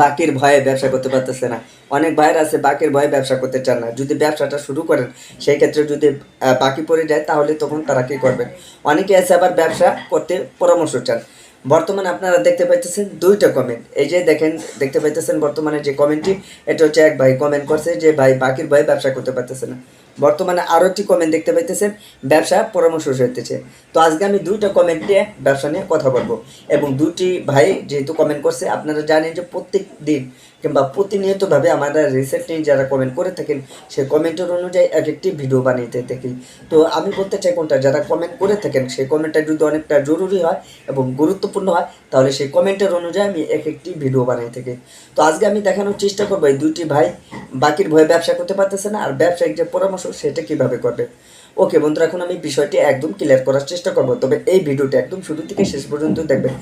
বাকির ভয়ে ব্যবসা করতে পারতেছে না। অনেক ভাইয়ের আছে, বাকির ভয়ে ব্যবসা করতে চান না। যদি ব্যবসাটা শুরু করেন, সেই ক্ষেত্রে যদি বাকি পড়ে যায়, তাহলে তখন তারা কী করবেন অনেকে আছে আবার ব্যবসা করতে পরামর্শ চান। বর্তমানে আপনারা দেখতে পাইতেছেন দুইটা কমেন্ট এই যে দেখেন, দেখতে পাইতেছেন বর্তমানে যে কমেন্টটি এটা হচ্ছে এক ভাই কমেন্ট করছে যে, ভাই, বাকির ভয়ে ব্যবসা করতে পারতেছে না। বর্তমানে আরও একটি কমেন্ট দেখতে পাইতেছেন, ব্যবসা পরামর্শ হইতেছে তো আজকে আমি দুইটা কমেন্ট নিয়ে ব্যবসা নিয়ে কথা বলব। এবং দুটি ভাই যেহেতু কমেন্ট করছে, আপনারা জানেন যে প্রত্যেক দিন কিংবা প্রতিনিয়তভাবে আমাদের রিসেন্টলি যারা কমেন্ট করে থাকেন সেই কমেন্টের অনুযায়ী এক একটি ভিডিও বানিয়ে থাকি। তো আমি বলতে চাই কোনটা? যারা কমেন্ট করে থাকেন, সেই কমেন্টটা যদি অনেকটা জরুরি হয় এবং গুরুত্বপূর্ণ হয়, তাহলে সেই কমেন্টের অনুযায়ী আমি এক একটি ভিডিও বানিয়ে থাকি। তো আজকে আমি দেখানোর চেষ্টা করব এই দুইটি ভাই। বাকির ভয়ে ব্যবসা করতে পারতেছে না, আর ব্যবসায়িক যে পরামর্শ, সেটা কীভাবে করবে? ওকে বন্ধুরা, এখন আমি বিষয়টি একদম ক্লিয়ার করার চেষ্টা করব। তবে এই ভিডিওটি একদম শুরু থেকে শেষ পর্যন্ত দেখবেন।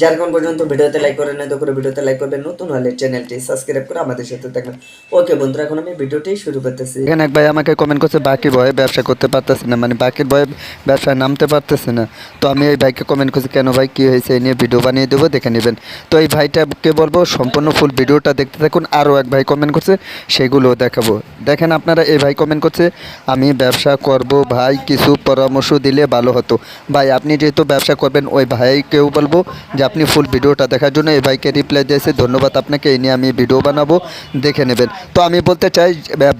যার কোন পর্যন্ত ভিডিওতে লাইক করে না করে ভিডিওতে লাইক করবেন। নতুন হলে চ্যানেলটি সাবস্ক্রাইব করে আমাদের সাথে থাকবেন। ওকে বন্ধুরা, এখন আমি ভিডিওটি শুরু করতেছি। এখানে এক ভাই আমাকে কমেন্ট করছে, বাকি ভয়ে ব্যবসা করতে পারতেছে না। মানে বাকির ভয়ে ব্যবসায় নামতে পারতেছে না। তো আমি এই ভাইকে কমেন্ট করছি, কেন ভাই, কী হয়েছে? এই নিয়ে ভিডিও বানিয়ে দেবো, দেখে নেবেন। তো এই ভাইটাকে বলব, সম্পূর্ণ ফুল ভিডিওটা দেখতে থাকুন। আরও এক ভাই কমেন্ট করছে সেগুলো দেখাবো। দেখেন আপনারা, এই ভাই কমেন্ট করছে, আমি ব্যবসা করব ভাই, কিছু পরামর্শ দিলে ভালো হতো। ভাই, আপনি যেহেতু ব্যবসা করবেন, ওই ভাইকেও বলব যে, আপনি ফুল ভিডিওটা দেখার জন্য এই ভাইকে রিপ্লাই দিয়েছে। ধন্যবাদ আপনাকে, এই নিয়ে আমি ভিডিও বানাবো, দেখে নেবেন। তো আমি বলতে চাই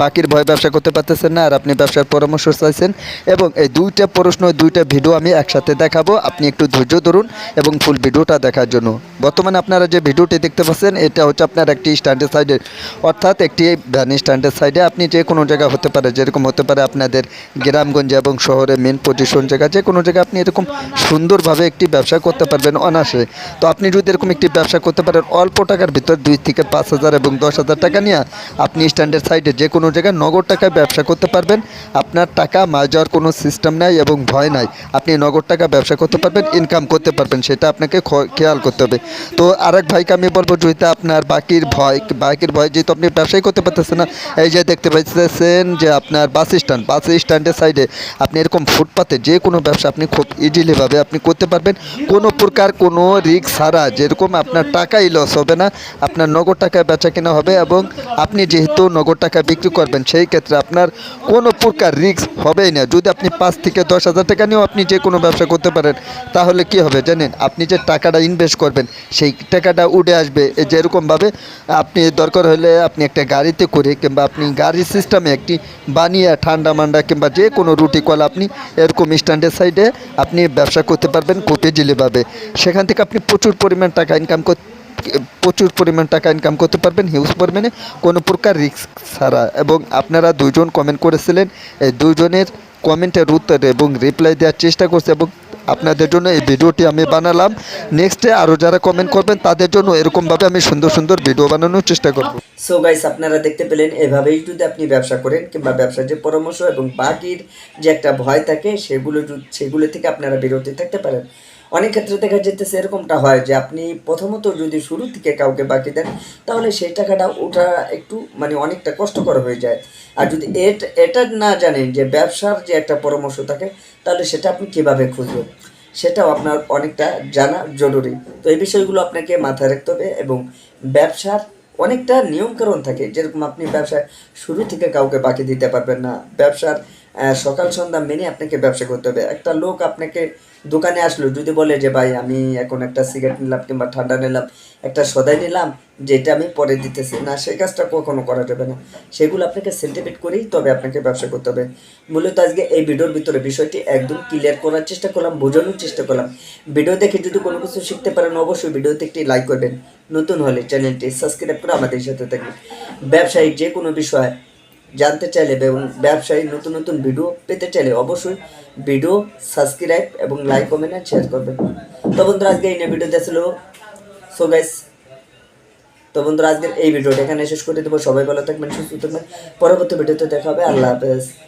বাকির ভয় ব্যবসা করতে পারতেছেন না আর আপনি ব্যবসার পরামর্শ চাইছেন এবং এই দুইটা প্রশ্ন, দুইটা ভিডিও আমি একসাথে দেখাবো। আপনি একটু ধৈর্য ধরুন এবং ফুল ভিডিওটা দেখার জন্য। বর্তমানে আপনারা যে ভিডিওটি দেখতে পাচ্ছেন, এটা হচ্ছে আপনার একটি স্ট্যান্ডের সাইডে। অর্থাৎ একটি ভ্যান স্ট্যান্ডের সাইডে আপনি যে কোনো জায়গা হতে পারে, যেরকম হতে পারে আপনাদের গ্রামগঞ্জে এবং শহরে মেন পজিশন জায়গা, যে কোনো জায়গায় আপনি এরকম সুন্দরভাবে একটি ব্যবসা করতে পারবেন অনাসে তো আপনি যদি এরকম একটি ব্যবসা করতে পারেন, অল্প টাকার ভিতর দুই থেকে পাঁচ হাজার এবং দশ হাজার টাকা নিয়ে আপনি স্ট্যান্ডের সাইডে যে কোনো জায়গায় নগদ টাকায় ব্যবসা করতে পারবেন। আপনার টাকা মার যাওয়ার কোনো সিস্টেম নাই এবং ভয় নাই। আপনি নগদ টাকা ব্যবসা করতে পারবেন ইনকাম করতে পারবেন, সেটা আপনাকে খেয়াল করতে হবে। তো আরেক ভাইকে আমি বলব, যেহেতু আপনার বাকির ভয় বাকির ভয় যেহেতু আপনি ব্যবসাই করতে পারতেছেন না, এই যে দেখতে পাচ্ছেন যে আপনার বাস স্ট্যান্ড বাস স্ট্যান্ডের সাইডে আপনি এরকম ফুটপাতে যে কোনো ব্যবসা আপনি খুব ইজিলিভাবে আপনি করতে পারবেন। কোনো প্রকার কোনো রিস্ক ছাড়া যেরকম আপনার টাকাই লস হবে না, আপনার নগদ টাকায় বেচা কেনা হবে এবং আপনি যেহেতু নগদ টাকা বিক্রি করবেন, সেই ক্ষেত্রে আপনার কোনো প্রকার রিস্ক হবেই না। যদি আপনি পাঁচ থেকে দশ হাজার টাকা নিয়েও আপনি যে কোনো ব্যবসা করতে পারেন, তাহলে কি হবে জানেন? আপনি যে টাকাটা ইনভেস্ট করবেন, সেই টাকাটা উঠে আসবে। যেরকমভাবে আপনি দরকার হলে আপনি একটা গাড়িতে করে কিংবা আপনি গাড়ির সিস্টেমে একটি বানিয়ে, ঠান্ডা মান্ডা কিংবা যে কোনো রুটি কল আপনি এরকম স্ট্যান্ডের সাইডে আপনি ব্যবসা করতে পারবেন খুব ইজিলিভাবে সেখান থেকে আপনি প্রচুর পরিমাণ টাকা ইনকাম করতে প্রচুর পরিমাণ টাকা ইনকাম করতে পারবেন হিউজ পরিমাণে। কোনো প্রকার রিস্ক ছাড়া। এবং আপনারা দুজন কমেন্ট করেছিলেন, এই দুজনের কমেন্টের উত্তর এবং রিপ্লাই দেওয়ার চেষ্টা করছে এবং আপনাদের জন্য এই ভিডিওটি আমি বানালাম। নেক্সটে আরও যারা কমেন্ট করবেন, তাদের জন্য এরকমভাবে আমি সুন্দর সুন্দর ভিডিও বানানোর চেষ্টা করব। সো গাইস আপনারা দেখতে পেলেন, এভাবেই যদি আপনি ব্যবসা করেন কিংবা ব্যবসার যে পরামর্শ এবং বাকির যে একটা ভয় থাকে, সেগুলো সেগুলো থেকে আপনারা বিরতি থাকতে পারেন। অনেক ক্ষেত্রে দেখা যেতেছে এরকমটা হয় যে আপনি প্রথমত যদি শুরু থেকে কাউকে বাকি দেন, তাহলে সেই টাকাটা ওঠা একটু মানে অনেকটা কষ্টকর হয়ে যায়। আর যদি এট- না জানেন যে ব্যবসার যে একটা পরামর্শ থাকে, তাহলে সেটা আপনি কীভাবে খুঁজবেন? সেটাও আপনার অনেকটা জানা জরুরি। তো এই বিষয়গুলো আপনাকে মাথায় রাখতে হবে এবং ব্যবসার অনেকটা নিয়মকানুন থাকে। যেরকম আপনি ব্যবসায় শুরু থেকে কাউকে বাকি দিতে পারবেন না, ব্যবসার সকাল সন্ধ্যা মেনে আপনাকে ব্যবসা করতে হবে। একটা লোক আপনাকে দোকানে আসলো, যদি বলে যে, ভাই, আমি এখন একটা সিগারেট নিলাম কিংবা ঠান্ডা নিলাম, একটা সদাই নিলাম, যেটা আমি পরে দিতেছি। না সেই কাজটা কখনো করা যাবে না। সেগুলো আপনাকে সেন্টিমেট করেই তবে আপনাকে ব্যবসা করতে হবে। মূলত আজকে এই ভিডিওর ভিতরে বিষয়টি একদম ক্লিয়ার করার চেষ্টা করলাম, বোঝানোর চেষ্টা করলাম। ভিডিও দেখে যদি কোনো কিছু শিখতে পারেন, অবশ্যই ভিডিওতে একটি লাইক করবেন। নতুন হলে চ্যানেলটি সাবস্ক্রাইব করে আমাদের সাথে থাকবেন। ব্যবসায়িক যে কোনো বিষয় জানতে চাইলে এবং ব্যবসায়ী নতুন নতুন ভিডিও পেতে চাইলে অবশ্যই ভিডিও সাবস্ক্রাইব এবং লাইক, কমেন্ট আর শেয়ার করবেন। তো বন্ধুরা, আজকে এই ভিডিও দেখছিল সো গাইস তো বন্ধুরা, আজকের এই ভিডিওটা এখানে শেষ করে দেবো। সবাই ভালো থাকবেন, সুস্থ থাকবেন। পরবর্তী ভিডিওতে দেখা হবে। আল্লাহ হাফেজ।